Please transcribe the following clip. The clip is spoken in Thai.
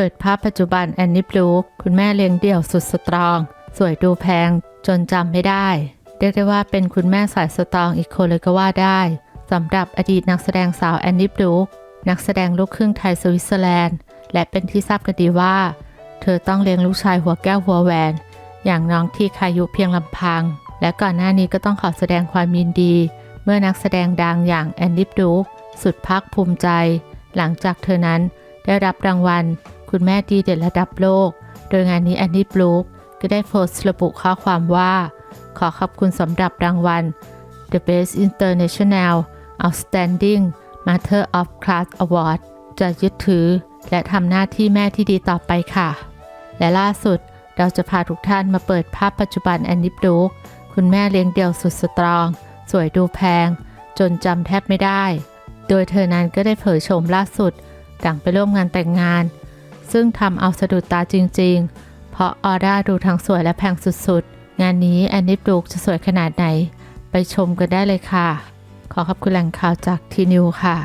เปิดภาพปัจจุบันแอนนี่บลูคคุณแม่เลี้ยงเดี่ยวสุดสตรอง สวยดูแพงจนจำไม่ได้ เรียกได้ว่าเป็นคุณแม่สายสตรองอีกคนเลยก็ว่าได้สำหรับอดีตนักแสดงสาวแอนนี่บลูคนักแสดงลูกครึ่งไทยสวิตเซอร์แลนด์ และเป็นที่ทราบกันดีว่า เธอต้องเลี้ยงลูกชายหัวแก้วหัวแหวน อย่างน้องที่คายุเพียงลำพัง และก่อนหน้านี้ก็ต้องขอแสดงความยินดี เมื่อนักแสดงดังอย่างแอนดิบดูคสุดภาคภูมิใจ หลังจากเธอนั้นได้รับรางวัล คุณแม่ดีเด่นระดับโลก โดยงานนี้แอนดิบลูคก็ได้โพสต์ระบุข้อความว่า ขอขอบคุณสำหรับรางวัล The Best International Outstanding Mother of Class Award จะยึดถือและทำหน้าที่แม่ที่ดีต่อไปค่ะ และล่าสุดเราจะพาทุกท่านมาเปิดภาพปัจจุบันแอนนิบลูกคุณแม่เลี้ยงเดี่ยวสุดสตรอง สวยดูแพง จนจำแทบไม่ได้ โดยเธอนั้นก็ได้เผยโฉมล่าสุดหลังไปร่วมงานแต่งงาน ซึ่งทำเอาสะดุดตาจริง ๆ เพราะออร่าดูทั้งสวยและแพงสุดๆ งานนี้แอนนิบลูกจะสวยขนาดไหน ไปชมกันได้เลยค่ะ ขอขอบคุณแหล่งข่าวจากทีนิวค่ะ